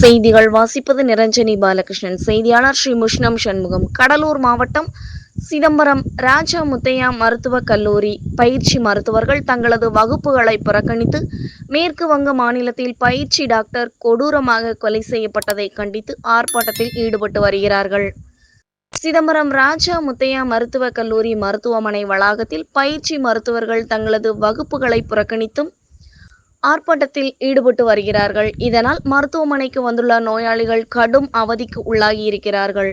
செய்திகள் வாசிப்பது நிரஞ்சனி பாலகிருஷ்ணன். செய்தியாளர் ஸ்ரீ முஷ்ணம் சண்முகம் கடலூர் மாவட்டம் சிதம்பரம் ராஜா முத்தையா மருத்துவக் கல்லூரி. பயிற்சி மருத்துவர்கள் தங்களது வகுப்புகளை புறக்கணித்து மேற்கு வங்க மாநிலத்தில் பயிற்சி டாக்டர் கொடூரமாக கொலை செய்யப்பட்டதை கண்டித்து ஆர்ப்பாட்டத்தில் ஈடுபட்டு வருகிறார்கள். சிதம்பரம் ராஜா முத்தையா மருத்துவக் கல்லூரி மருத்துவமனை வளாகத்தில் பயிற்சி மருத்துவர்கள் தங்களது வகுப்புகளை புறக்கணித்தும் ஆர்ப்பாட்டத்தில் ஈடுபட்டு வருகிறார்கள். இதனால் மருத்துவமனைக்கு வந்துள்ள நோயாளிகள் கடும் அவதிக்கு உள்ளாகி இருக்கிறார்கள்.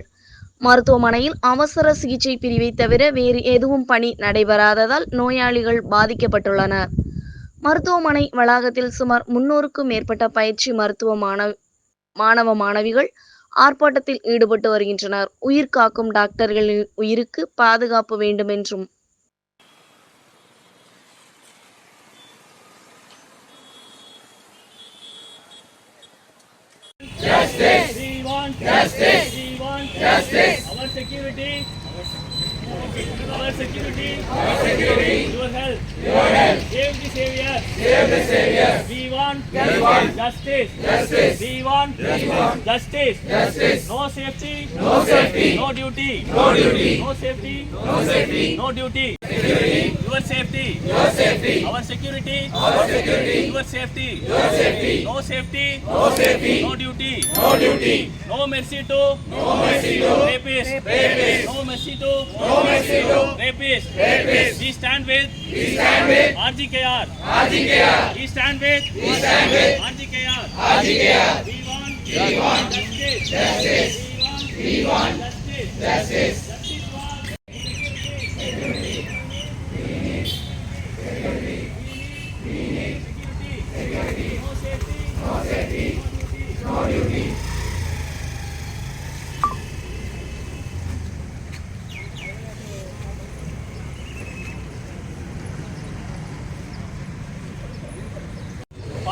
மருத்துவமனையில் அவசர சிகிச்சை பிரிவை தவிர வேறு எதுவும் பணி நடைபெறாததால் நோயாளிகள் பாதிக்கப்பட்டுள்ளனர் மருத்துவமனை வளாகத்தில் சுமார் முன்னூறுக்கும் மேற்பட்ட பயிற்சி மருத்துவ மாணவ மாணவ மாணவிகள் ஆர்ப்பாட்டத்தில் ஈடுபட்டு வருகின்றனர். உயிர் காக்கும் டாக்டர்களின் உயிருக்கு பாதுகாப்பு வேண்டும் want justice. We want justice. Our security. Our security. Our security. Your health. Your health. Save the savior. Save the savior. We want. We want justice. Justice. We want. We want justice. Justice. No safety. No safety. No duty. No duty. No safety. No safety. No duty. Security. Your safety. Your safety. Our security. Our security. Your safety. Your safety. No safety. No safety. No duty. No duty. No mercy to. No mercy to. Rapists. Rapists. No mercy to. No Rapists. Rapists. We stand with. We stand with. RGKR. RGKR. We stand with. We stand with. RGKR. RGKR. We want. We want justice. Justice. We want. We want justice. Justice.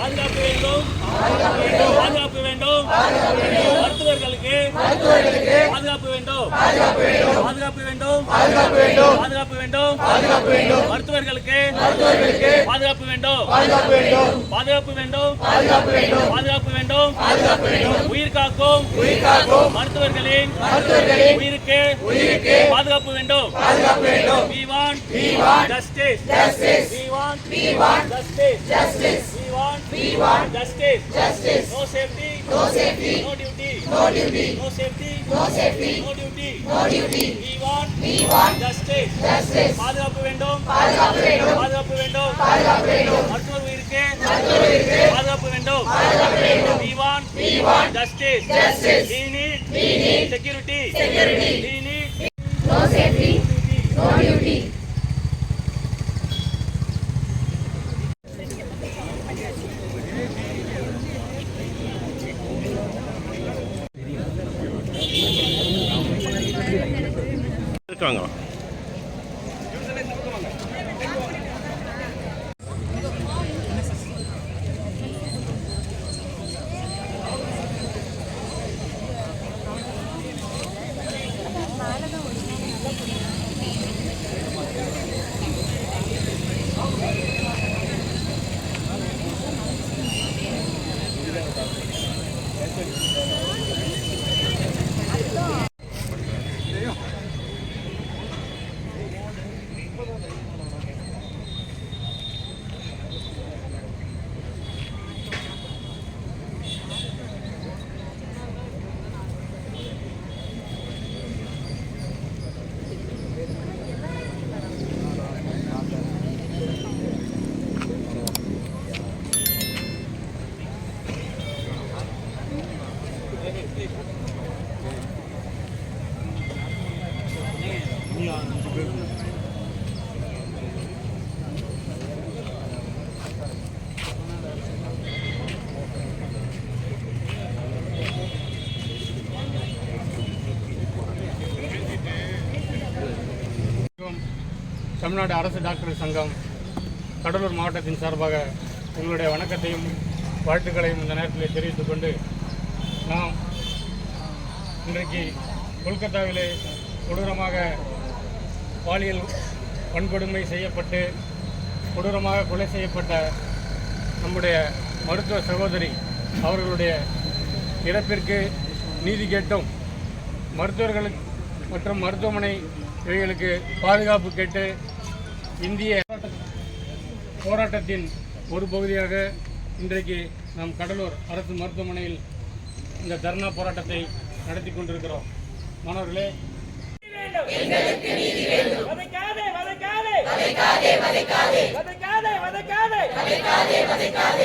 பாதுகாப்பு வேண்டும். பாதுகாப்பு வேண்டும். மருத்துவர்களுக்கு பாதுகாப்பு வேண்டும். பாதுகாப்பு வேண்டும். பாதுகாப்பு வேண்டும் பாதுகாப்பு வேண்டும் வேண்டும் மருத்துவர்களுக்கு பாதுகாப்பு வேண்டும் பாதுகாப்பு வேண்டும் பாதுகாப்பு வேண்டும் பாதுகாப்பு வேண்டும் பாதுகாப்பு வேண்டும் பாதுகாப்பு வேண்டும் உயிர் காக்கும் உயிர் காக்கும் மருத்துவர்களின் மருத்துவர்களின் உயிருக்கு உயிருக்கு பாதுகாப்பு வேண்டும் பாதுகாப்பு வேண்டும் we want we want justice justice we want we want justice justice we want we want justice justice no safety no safety no duty no duty no safety no safety no duty no duty we want we want justice justice பாதுகாப்பு வேண்டும் பாதுகாப்பு வேண்டும் பாதுகாப்பு வேண்டும் பாதுகாப்பு வேண்டும் மருத்துவர் உயிருக்கு மருத்துவர் உயிருக்கு பாதுகாப்பு வேண்டும் பாதுகாப்பு வேண்டும் we want we want justice justice we need we need security security we need No safety, no duty. இருக்காங்க மற்றும் தமிழ்நாடு அரசு டாக்டர் சங்கம் கடலூர் மாவட்டத்தின் சார்பாக உங்களுடைய வணக்கத்தையும் வாழ்த்துக்களையும் இந்த நேரத்தில் தெரிவித்துக் கொண்டு நாம் இன்றைக்கு கொல்கத்தாவிலே கொடூரமாக பாலியல் வன்கொடுமை செய்யப்பட்டு கொடூரமாக கொலை செய்யப்பட்ட நம்முடைய மருத்துவ சகோதரி அவர்களுடைய இறப்பிற்கு நீதி கேட்டும். மருத்துவர்களுக்கு மற்றும் மருத்துவமனை இவைகளுக்கு பாதுகாப்பு கேட்டு இந்திய போராட்டத்தின் ஒரு பகுதியாக இன்றைக்கு நம் கடலூர் அரசு மருத்துவமனையில் இந்த தர்ணா போராட்டத்தை நடத்தி கொண்டிருக்கிறோம். மாணவர்களே வதைக்காதே. வதைக்காதே வதைக்காதே. வதைக்காதே வதைக்காதே. வதைக்காதே வதைக்காதே.